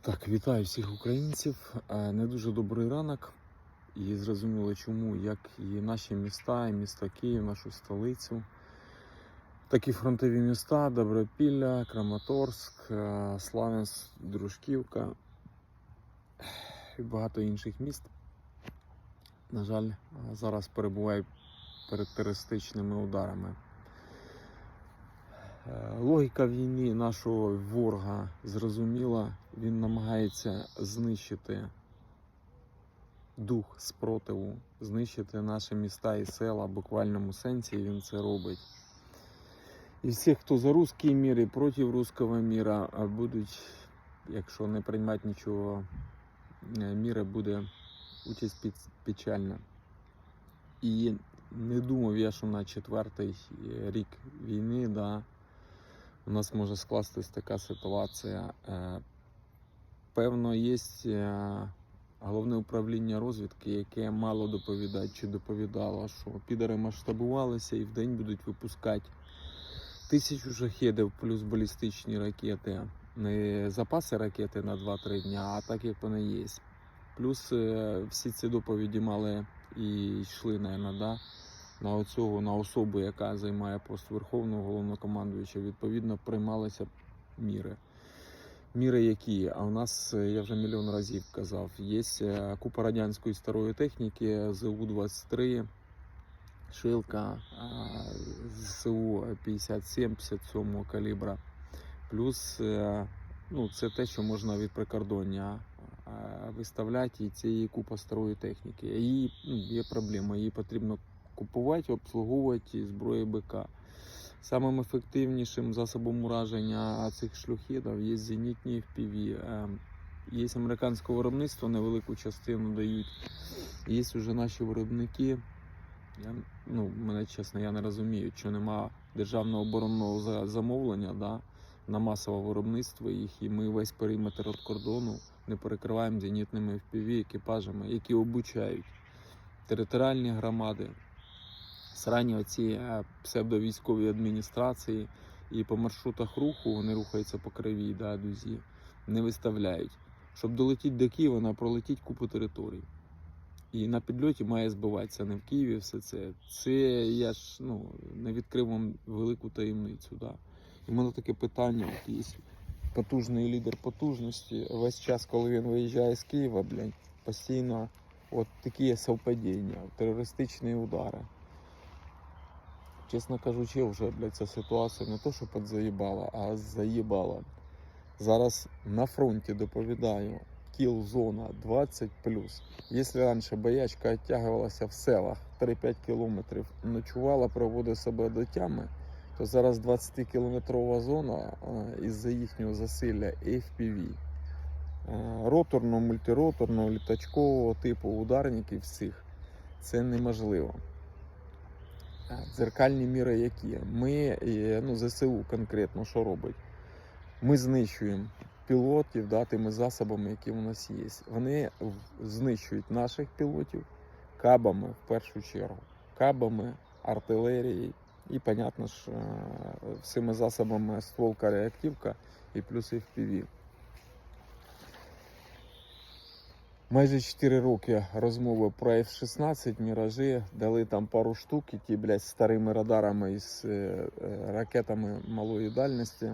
Так, вітаю всіх українців. Е, Не дуже добрий ранок. І зрозуміло чому, як і наші міста, і місто Київ, нашу столицю. Такі фронтові міста: Добропілля, Краматорськ, е, Славянськ, Дружківка і багато інших міст. На жаль, зараз перебувають перед терористичними ударами. Е, Логіка війни нашого ворога зрозуміла. Він намагається знищити дух спротиву, знищити наші міста і села в буквальному сенсі він це робить. І всі, хто за русський мір і проти руського міра, будуть, якщо не приймати нічого е, міра, буде участь печальна. І не думав я, що на четвертий е, рік війни, да, у нас може скластись така ситуація. Е, Певно, є е, головне управління розвідки, яке мало доповідати чи доповідало, що підари масштабувалися і в день будуть випускати тисячу шахедів плюс балістичні ракети. Не запаси ракети на 2-3 дня, а так як вони є. Плюс е, всі ці доповіді мали і йшли, наверное, да, на оцього, на особу, яка займає пост Верховного головнокомандуюча, відповідно приймалися міри. Міри які? А у нас, е, я вже мільйон разів казав, є е, купа радянської старої техніки, ЗУ-23, Шилка, ЗСУ 57-57 калібра. Плюс е, ну, це те, що можна від прикордоння виставляти, і це є купа старої техніки. Її ну, є проблема, її потрібно купувати, обслуговувати зброї БК. Самим ефективнішим засобом ураження цих шлюхідів є зенітні FPV. Е, Є американське виробництво, невелику частину дають. Є вже наші виробники. Я, ну, мене чесно, я не розумію, що нема державного оборонного замовлення да, на масове виробництво їх, і ми весь периметр від кордону не перекриваємо зенітними FPV екіпажами, які обучають територіальні громади, срані оці е, псевдовійськові адміністрації, і по маршрутах руху вони рухаються по кривій, да, дузі, не виставляють. Щоб долетіти до Києва, треба пролетіти купу територій. І на підльоті має збиватися не в Києві все це. Це я ж ну, не відкрив вам велику таємницю. Да. І в мене таке питання: є потужний лідер потужності. Весь час, коли він виїжджає з Києва, блядь, постійно от такі совпадіння, терористичні удари. Чесно кажучи, вже блядь, ця ситуація не то, що підзаїбала, а заїбала. Зараз на фронті доповідаю, кіл зона 20 Якщо раніше боячка оттягувалася в селах 3-5 кілометрів, ночувала, проводила себе до тями, то зараз 20-кілометрова зона е, із-за їхнього засилля FPV. е, Роторного, мультироторного, літачкового типу ударників всіх це неможливо. Дзеркальні міри які? Ми, ну, ЗСУ конкретно, що робить? Ми знищуємо пілотів да, тими засобами, які у нас є. Вони знищують наших пілотів кабами в першу чергу, кабами, артилерією і, понятно ж, е, всіми засобами стволка реактивка і плюс FPV. Майже 4 роки розмови про F-16 міражі, дали там пару штук, які, блядь, з старими радарами і з е, е, ракетами малої дальності.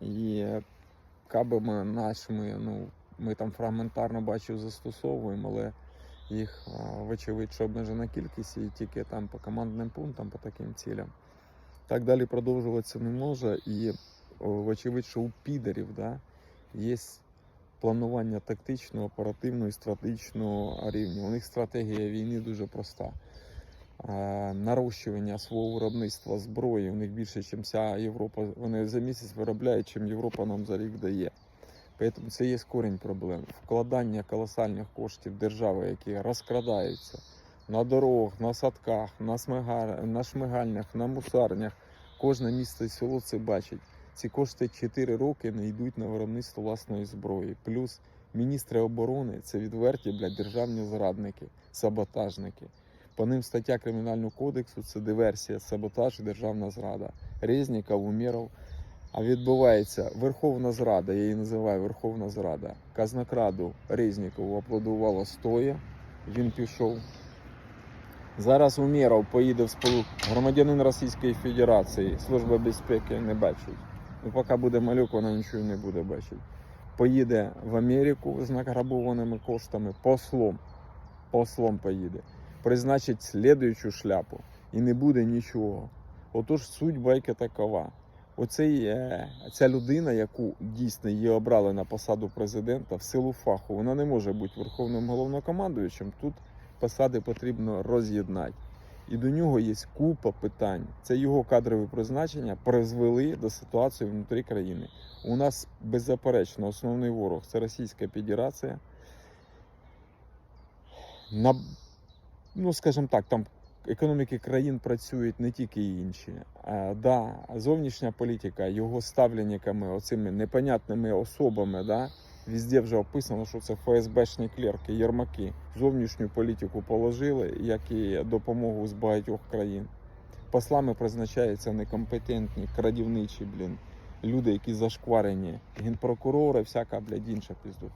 І кабами нашими, ну, ми там фрагментарно бачив, застосовуємо, але їх, вочевидь, що обмежена кількість і тільки там по командним пунктам, по таким цілям. Так далі продовжуватися не може. І вочевидь, що у підерів да, є планування тактичного, оперативного і стратегічного рівня. У них стратегія війни дуже проста. Е, Нарощування свого виробництва зброї у них більше, ніж вся Європа. Вони за місяць виробляють, чим Європа нам за рік дає. Тому це є корінь проблем. Вкладання колосальних коштів держави, які розкрадаються на дорогах, на садках, на, шмигальнях, на мусарнях. Кожне місто і село це бачить. Ці кошти 4 роки не йдуть на виробництво власної зброї. Плюс міністри оборони це відверті блядь, державні зрадники, саботажники. По ним стаття Кримінального кодексу це диверсія, саботаж і державна зрада. Резніков, Умєров А відбувається Верховна Зрада, я її називаю Верховна Зрада. Казнокраду Резнікову аплодувало стоя, він пішов. Зараз Умєров поїде в сполук громадянин Російської Федерації, Служба безпеки не бачить. Ну, поки буде малюк, вона нічого не буде бачити. Поїде в Америку з награбованими коштами послом. Послом поїде. Призначить слідуючу шляпу і не буде нічого. Отож, суть байки такова. Оцей, е, ця людина, яку дійсно її обрали на посаду президента в силу фаху, вона не може бути верховним головнокомандуючим. Тут посади потрібно роз'єднати. І до нього є купа питань. Це його кадрові призначення призвели до ситуації внутрі країни. У нас беззаперечно основний ворог це Російська Федерація. На, ну, скажімо так, там економіки країн працюють не тільки інші. А, да, зовнішня політика, його ставленниками, оцими непонятними особами, да, везде вже описано, що це ФСБшні клерки, єрмаки. Зовнішню політику положили, як і допомогу з багатьох країн. Послами призначаються некомпетентні, крадівничі, блін, люди, які зашкварені, генпрокурори, всяка, блядь, інша пізду.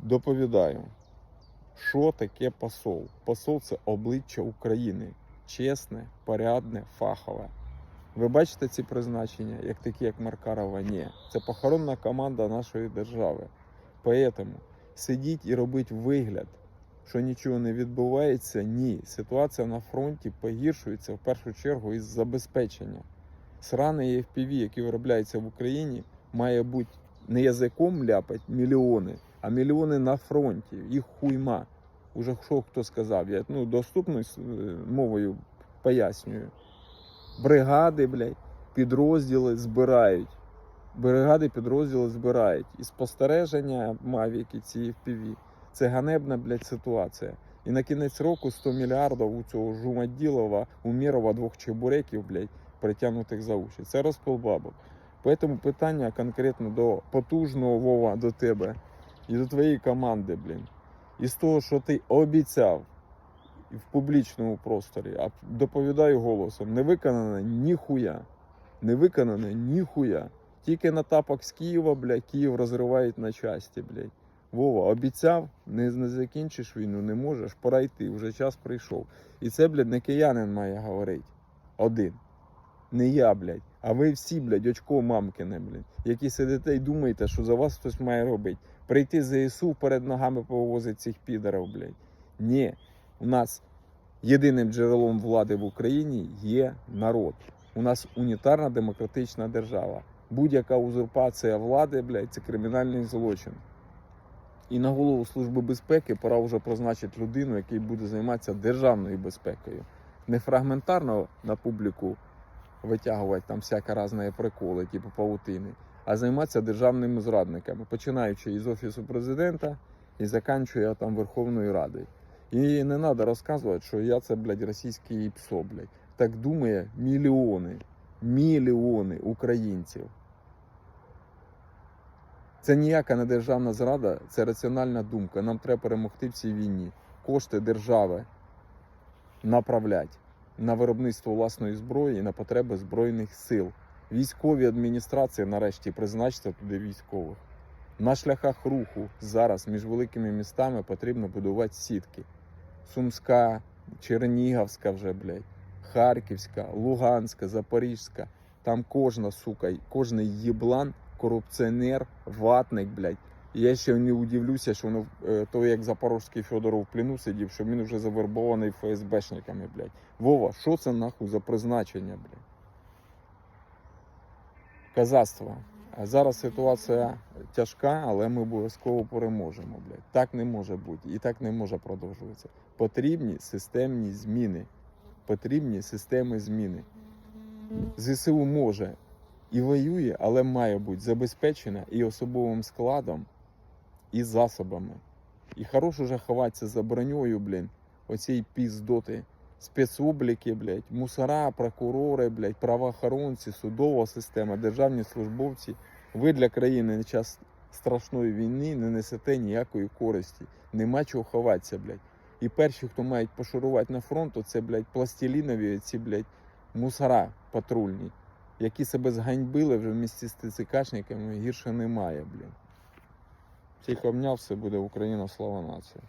Доповідаю, що таке посол? Посол це обличчя України. Чесне, порядне, фахове. Ви бачите ці призначення, як такі, як Маркарова? Ні. Це похоронна команда нашої держави. Поэтому сидіть і робить вигляд, що нічого не відбувається. Ні. Ситуація на фронті погіршується в першу чергу із забезпечення. Сраний FPV, який виробляється в Україні, має бути не язиком ляпать мільйони, а мільйони на фронті. Їх хуйма. Уже що хто сказав? Я ну, доступною е, мовою пояснюю. Бригади, блядь, підрозділи збирають. Бригади підрозділи збирають. І спостереження Мавіки, ці FPV. Це ганебна, блядь, ситуація. І на кінець року 100 мільярдів у цього Жумаділова, у Мірова двох чебуреків, блядь, притягнутих за уші. Це розпил бабок. Тому питання конкретно до потужного Вова, до тебе і до твоєї команди, блін. І з того, що ти обіцяв в публічному просторі, а доповідаю голосом, не виконано ніхуя. Не виконано ніхуя. Тільки на тапок з Києва, блядь, Київ розривають на часті, блядь. Вова, обіцяв, не, не закінчиш війну, не можеш, пора йти, вже час прийшов. І це, блядь, не киянин має говорити. Один. Не я, блядь. А ви всі, блядь, очко мамкине, блядь, які сидите і думаєте, що за вас хтось має робити. Прийти ЗСУ перед ногами повозить цих підарів, блядь. Ні. У нас єдиним джерелом влади в Україні є народ. У нас унітарна демократична держава. Будь-яка узурпація влади, блядь, це кримінальний злочин. І на голову Служби безпеки пора вже призначити людину, який буде займатися державною безпекою. Не фрагментарно на публіку витягувати там всяка різні приколи, типу паутини, а займатися державними зрадниками, починаючи із Офісу президента і заканчує там Верховною Радою. І не треба розказувати, що я це, блядь, російське ПСО, блядь. Так думає мільйони, мільйони українців. Це ніяка не державна зрада, це раціональна думка. Нам треба перемогти в цій війні. Кошти держави направлять на виробництво власної зброї і на потреби Збройних сил. Військові адміністрації нарешті призначте туди військових. На шляхах руху зараз між великими містами потрібно будувати сітки. Сумська, Чернігівська вже, блядь, Харківська, Луганська, Запорізька. Там кожна сука, кожний єблан, корупціонер, ватник, блядь. Я ще не удивлюся, що воно е, то як Запорозький Федоров в плену сидів, що він вже завербований ФСБшниками, блядь. Вова, що це нахуй за призначення, блядь? Казацтво. Зараз ситуація тяжка, але ми обов'язково переможемо, блядь. Так не може бути і так не може продовжуватися. Потрібні системні зміни. Потрібні системи зміни. ЗСУ може і воює, але має бути забезпечена і особовим складом, і засобами. І хорош уже ховатися за броньою, блін, оцій піздоти. Спецобліки, блядь, мусора, прокурори, блядь, правоохоронці, судова система, державні службовці. Ви для країни на час страшної війни не несете ніякої користі. Нема чого ховатися, блядь. І перші, хто мають пошурувати на фронт, це, блядь, пластилінові, ці, блядь, мусора патрульні. які себе зганьбили вже в місті з ТЦКшниками, гірше немає, блін. Всіх обняв, все буде Україна, слава нації.